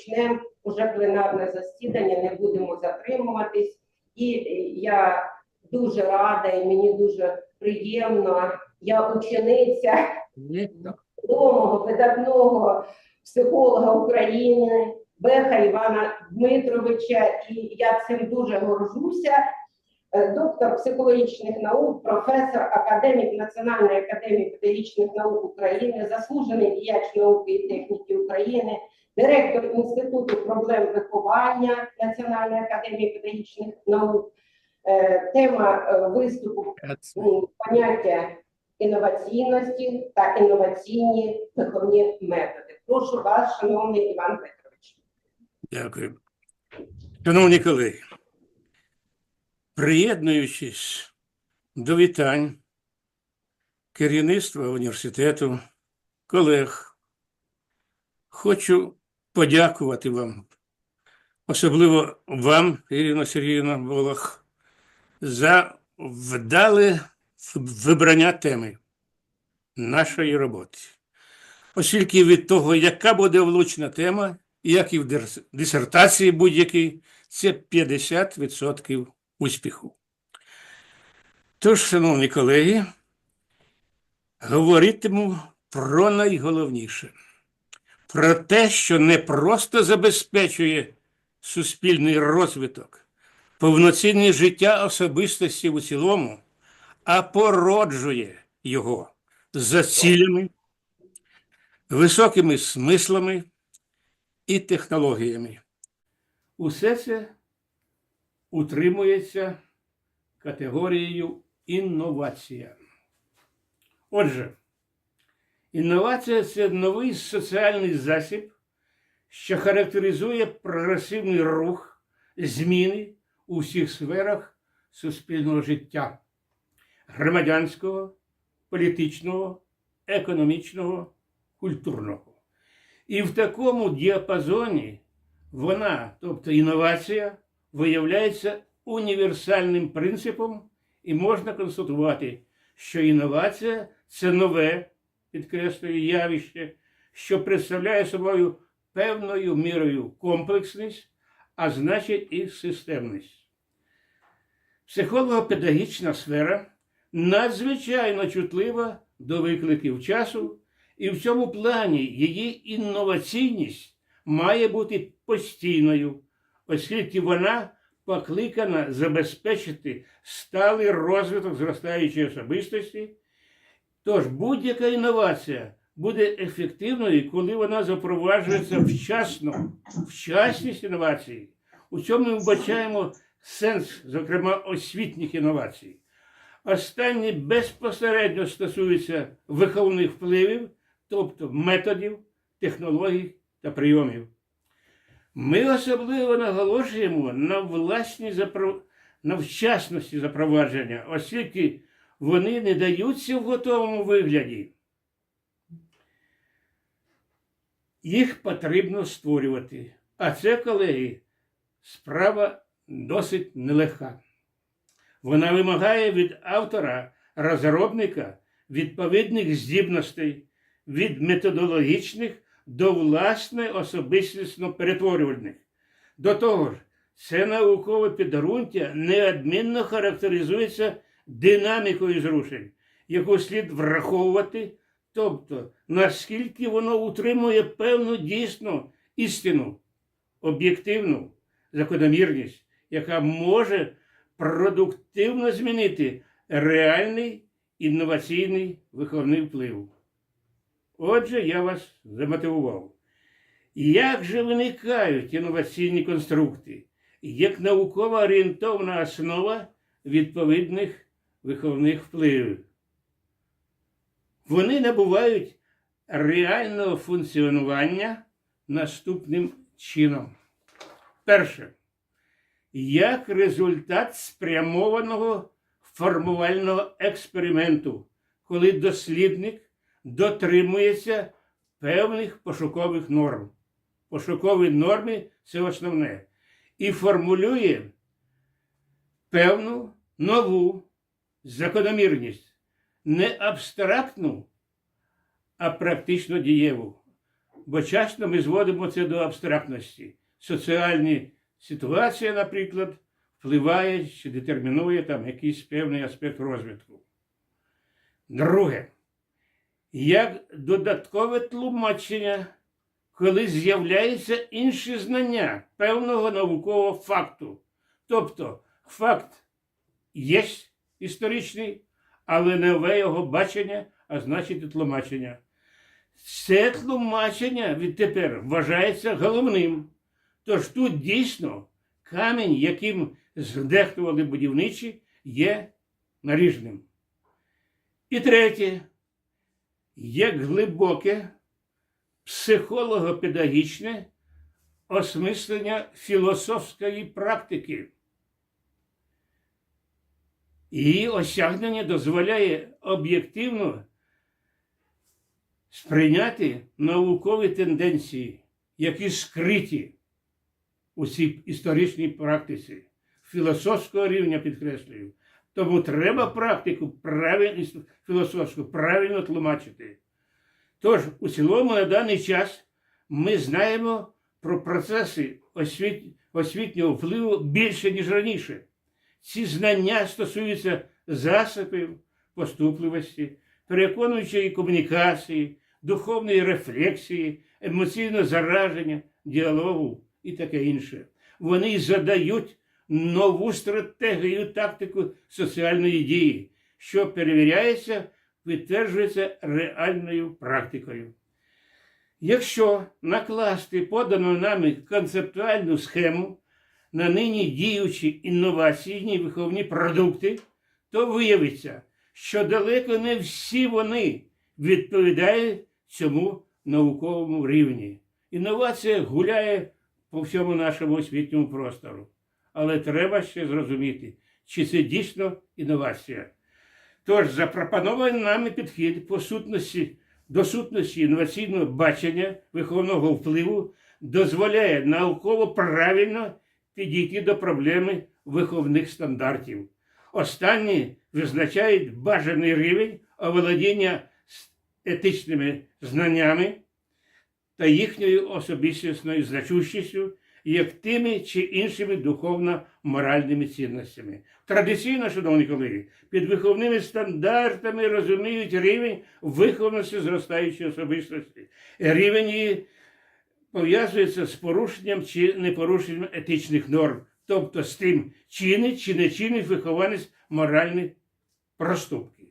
розпочнемо уже пленарне засідання, не будемо затримуватись. І я дуже рада, і мені дуже приємно. Я учениця відомого видатного психолога України Беха Івана Дмитровича, і я цим дуже горжуся. Е, Доктор психологічних наук, професор, академік Національної академії педагогічних наук України, заслужений діяч науки і техніки України, директор Інституту проблем виховання Національної академії педагогічних наук. Е, Тема е, виступу поняття інноваційності та інноваційні виховні методи. Прошу вас, шановний Іван Петрович. Дякую. Шановні колеги, приєднуючись до вітань керівництва університету, колег, хочу подякувати вам, особливо вам, Ірина Сергіївна Волох, за вдале вибрання теми нашої роботи. Оскільки від того, яка буде влучна тема, як і в дисертації будь-якій, це 50% успіху. Тож, шановні колеги, говоритиму про найголовніше, про те, що не просто забезпечує суспільний розвиток, повноцінне життя особистості у цілому, а породжує його за цілями, високими смислами і технологіями. Усе це утримується категорією інновація. Отже, інновація це новий соціальний засіб, що характеризує прогресивний рух, зміни у всіх сферах суспільного життя громадянського, політичного, економічного, культурного. І в такому діапазоні вона, тобто інновація, виявляється універсальним принципом, і можна констатувати, що інновація це нове, підкреслюю, явище, що представляє собою певною мірою комплексність, а значить і системність. Психолого-педагогічна сфера надзвичайно чутлива до викликів часу, і в цьому плані її інноваційність має бути постійною, оскільки вона покликана забезпечити сталий розвиток зростаючої особистості. Тож будь-яка інновація буде ефективною, коли вона запроваджується вчасно, вчасність інновації. У цьому ми вбачаємо сенс, зокрема, освітніх інновацій. Останні безпосередньо стосуються виховних впливів, тобто методів, технологій та прийомів. Ми особливо наголошуємо на власній запро... на вчасності запровадження, оскільки вони не даються в готовому вигляді. Їх потрібно створювати. А це, колеги, справа досить нелегка. Вона вимагає від автора, розробника відповідних здібностей, від методологічних до власне особистісно перетворювальних. До того ж, це наукове підґрунтя неодмінно характеризується динамікою зрушень, яку слід враховувати, тобто наскільки воно утримує певну дійсну істину, об'єктивну закономірність, яка може продуктивно змінити реальний інноваційний виховний вплив. Отже, я вас замотивував. Як же виникають інноваційні конструкти, як науково орієнтовна основа відповідних виховних впливів? Вони набувають реального функціонування наступним чином. Перше, як результат спрямованого формувального експерименту, коли дослідник дотримується певних пошукових норм. Пошукові норми це основне. І формулює певну нову закономірність, не абстрактну, а практично дієву. бо часто ми зводимо це до абстрактності. Соціальні ситуації, наприклад, впливає чи детермінує там якийсь певний аспект розвитку. Друге, як додаткове тлумачення, коли з'являються інші знання певного наукового факту. Тобто факт є історичний, але нове його бачення, а значить і тлумачення. Це тлумачення відтепер вважається головним. Тож тут дійсно камінь, яким здехтували будівничі, є наріжним. І третє, як глибоке психолого-педагогічне осмислення філософської практики. Її осягнення дозволяє об'єктивно сприйняти наукові тенденції, які скриті у цій історичній практиці, філософського рівня підкреслюю. Тому треба практику правильно, філософську правильно тлумачити. Тож, у цілому на даний час ми знаємо про процеси освіт... освітнього впливу більше, ніж раніше. Ці знання стосуються засобів поступливості, переконуючої комунікації, духовної рефлексії, емоційного зараження, діалогу і таке інше. Вони задають нову стратегію, тактику соціальної дії, що перевіряється, підтверджується реальною практикою. Якщо накласти подану нами концептуальну схему на нині діючі інноваційні виховні продукти, то виявиться, що далеко не всі вони відповідають цьому науковому рівні. Інновація гуляє по всьому нашому освітньому простору. Але треба ще зрозуміти, чи це дійсно інновація. Тож запропонований нами підхід по сутності, до сутності інноваційного бачення виховного впливу дозволяє науково правильно підійти до проблеми виховних стандартів. Останні визначають бажаний рівень оволодіння етичними знаннями та їхньою особистісною значущістю, як тими чи іншими духовно-моральними цінностями. Традиційно, шановні колеги, під виховними стандартами розуміють рівень виховності зростаючої особистості. Рівень її пов'язується з порушенням чи непорушенням етичних норм, тобто з тим, чинить чи не чинить вихованець моральні проступки.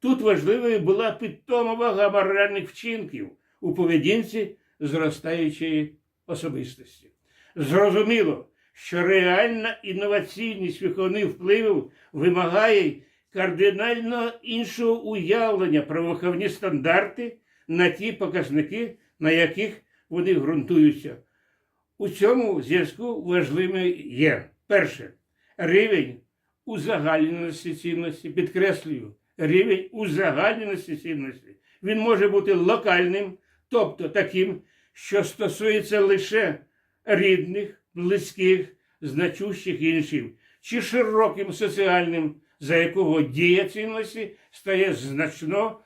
Тут важливою була питома вага моральних вчинків у поведінці зростаючої особистості. Зрозуміло, що реальна інноваційність виховних впливів вимагає кардинально іншого уявлення про виховні стандарти на ті показники, на яких вони ґрунтуються. У цьому зв'язку важливими є перше рівень узагальненості цінності, підкреслюю, рівень узагальненості цінності. Він може бути локальним, тобто таким, що стосується лише рідних, близьких, значущих інших, чи широким соціальним, за якого дія цінності стає значно,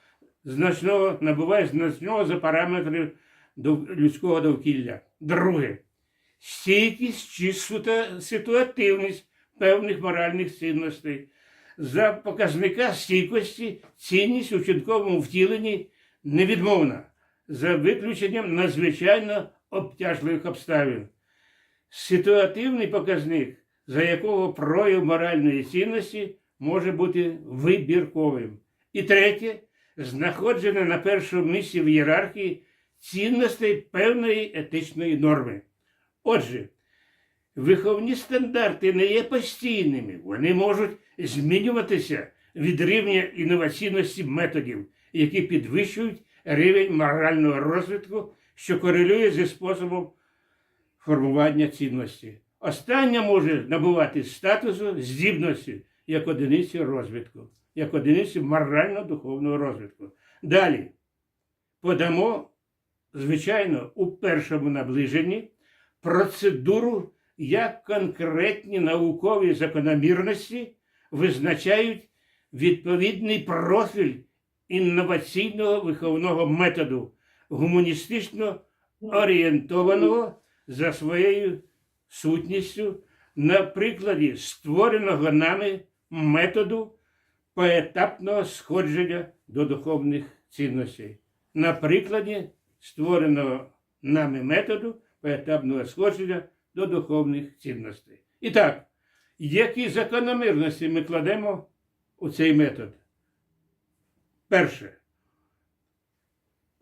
значного, набуває значного за параметрів людського довкілля. Друге, стійкість чи ситуативність певних моральних цінностей. За показника стійкості цінність у вчинковому втіленні невідмовна, за виключенням надзвичайно обтяжливих обставин. Ситуативний показник, за якого прояв моральної цінності може бути вибірковим. І третє, знаходження на першому місці в ієрархії цінностей певної етичної норми. Отже, виховні стандарти не є постійними, вони можуть змінюватися від рівня інноваційності методів, які підвищують рівень морального розвитку, що корелює зі способом формування цінності. Остання може набувати статусу здібності як одиниці розвитку, як одиниці морально-духовного розвитку. Далі подамо, звичайно, у першому наближенні процедуру, як конкретні наукові закономірності визначають відповідний профіль інноваційного виховного методу гуманістично орієнтованого за своєю сутністю на прикладі створеного нами методу поетапного сходження до духовних цінностей. На прикладі створеного нами методу поетапного сходження до духовних цінностей. І так, які закономірності ми кладемо у цей метод? Перше.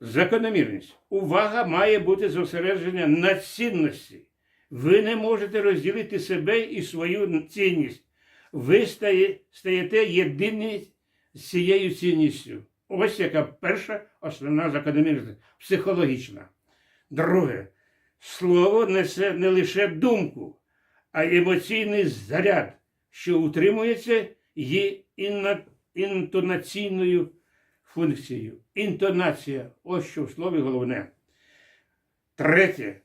Закономірність. Увага має бути зосереджена на цінності. Ви не можете розділити себе і свою цінність. Ви стає, стаєте єдині з цією цінністю. Ось яка перша основна закономірність психологічна. Друге, слово несе не лише думку, а емоційний заряд, що утримується її інтонаційною функцією. Інтонація ось що в слові головне. Третє.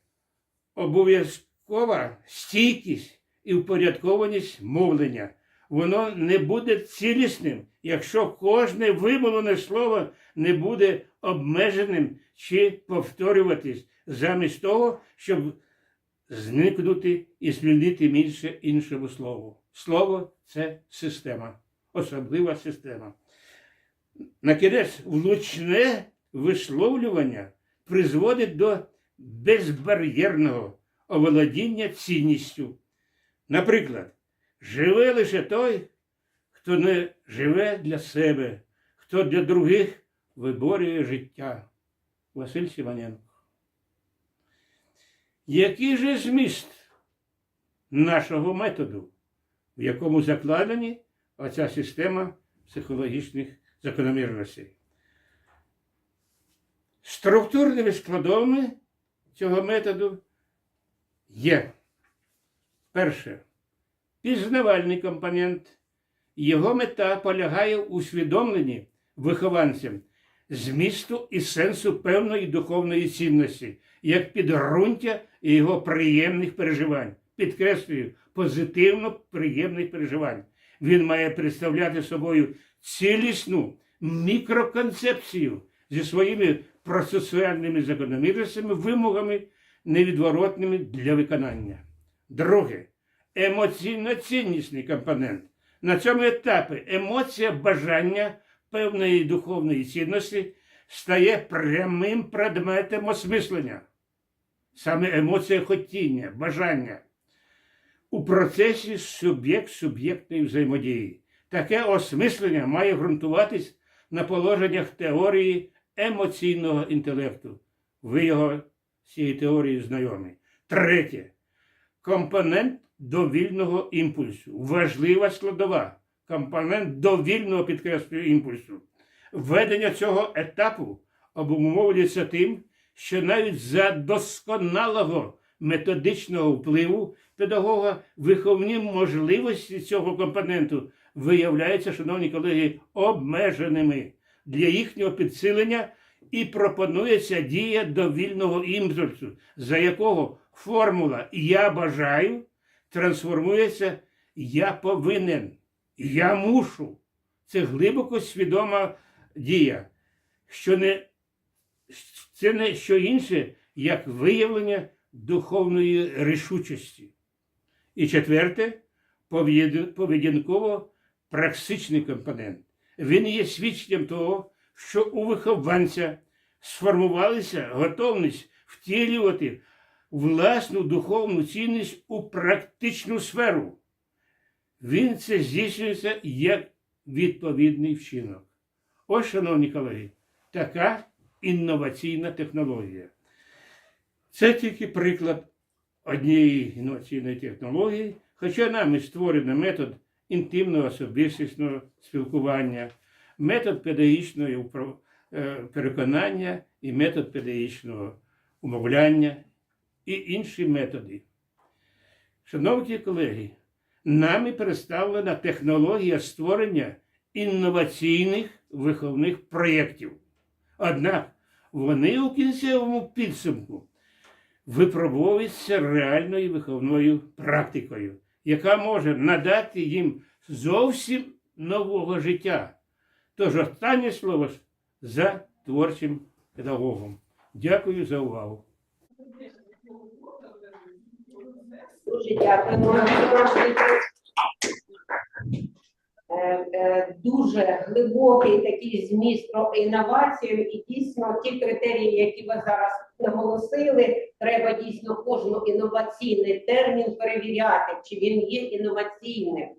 Обов'язкова стійкість і впорядкованість мовлення. Воно не буде цілісним, якщо кожне вимовлене слово не буде обмеженим чи повторюватись, замість того, щоб зникнути і змінити інше іншому слову. Слово це система, особлива система. Накінець, влучне висловлювання призводить до безбар'єрного оволодіння цінністю. Наприклад, живе лише той, хто не живе для себе, хто для других виборює життя. Василь Сімоненко. Який же зміст нашого методу, в якому закладені оця система психологічних закономірностей? Структурними складовими цього методу є перше пізнавальний компонент. Його мета полягає у усвідомленні вихованцям змісту і сенсу певної духовної цінності, як підґрунтя і його приємних переживань. Підкреслюю, позитивно приємних переживань. Він має представляти собою цілісну мікроконцепцію зі своїми процесуальними закономірностями, вимогами, невідворотними для виконання. Друге, емоційно-ціннісний компонент. На цьому етапі емоція бажання певної духовної цінності стає прямим предметом осмислення. Саме емоція хотіння, бажання. У процесі суб'єкт-суб'єктної взаємодії. Таке осмислення має ґрунтуватись на положеннях теорії емоційного інтелекту. Ви його з цією теорією знайомі. Третє. Компонент довільного імпульсу. Важлива складова. Компонент довільного підкреслюю імпульсу. Введення цього етапу обумовлюється тим, що навіть за досконалого методичного впливу педагога виховні можливості цього компоненту виявляються, шановні колеги, обмеженими для їхнього підсилення і пропонується дія довільного імпульсу, за якого формула Я бажаю трансформується Я повинен, я мушу. Це глибоко свідома дія, що не, це не що інше, як виявлення духовної рішучості. І четверте, поведінково практичний компонент. Він є свідченням того, що у вихованця сформувалася готовність втілювати власну духовну цінність у практичну сферу. Він це здійснюється як відповідний вчинок. Ось, шановні колеги, така інноваційна технологія. Це тільки приклад однієї інноваційної технології, хоча нами створений метод інтимного особистісного спілкування, метод педагогічного е, переконання і метод педагогічного умовляння і інші методи. Шановні колеги, нами представлена технологія створення інноваційних виховних проєктів. Однак вони у кінцевому підсумку випробовуються реальною виховною практикою, яка може надати їм зовсім нового життя. Тож останнє слово за творчим педагогом. Дякую за увагу. Дуже дякуємо. Е, е, Дуже глибокий такий зміст про інновацію, і дійсно ті критерії, які ви зараз наголосили, треба дійсно кожен інноваційний термін перевіряти, чи він є інноваційним.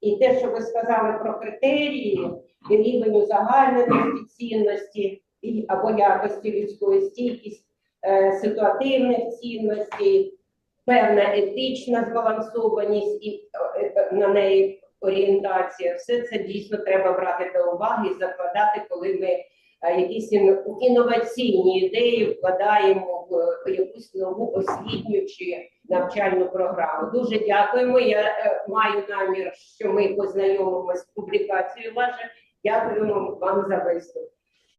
І те, що ви сказали про критерії рівень узагальненості цінності або якості людської стійкість, е, ситуативних цінностей, певна етична збалансованість і е, е, на неї орієнтація. Все це дійсно треба брати до уваги і закладати, коли ми е, якісь інноваційні ідеї вкладаємо в якусь нову освітню чи навчальну програму. Дуже дякуємо. Я маю намір, що ми познайомимося з публікацією вашою. Дякуємо вам за виступ.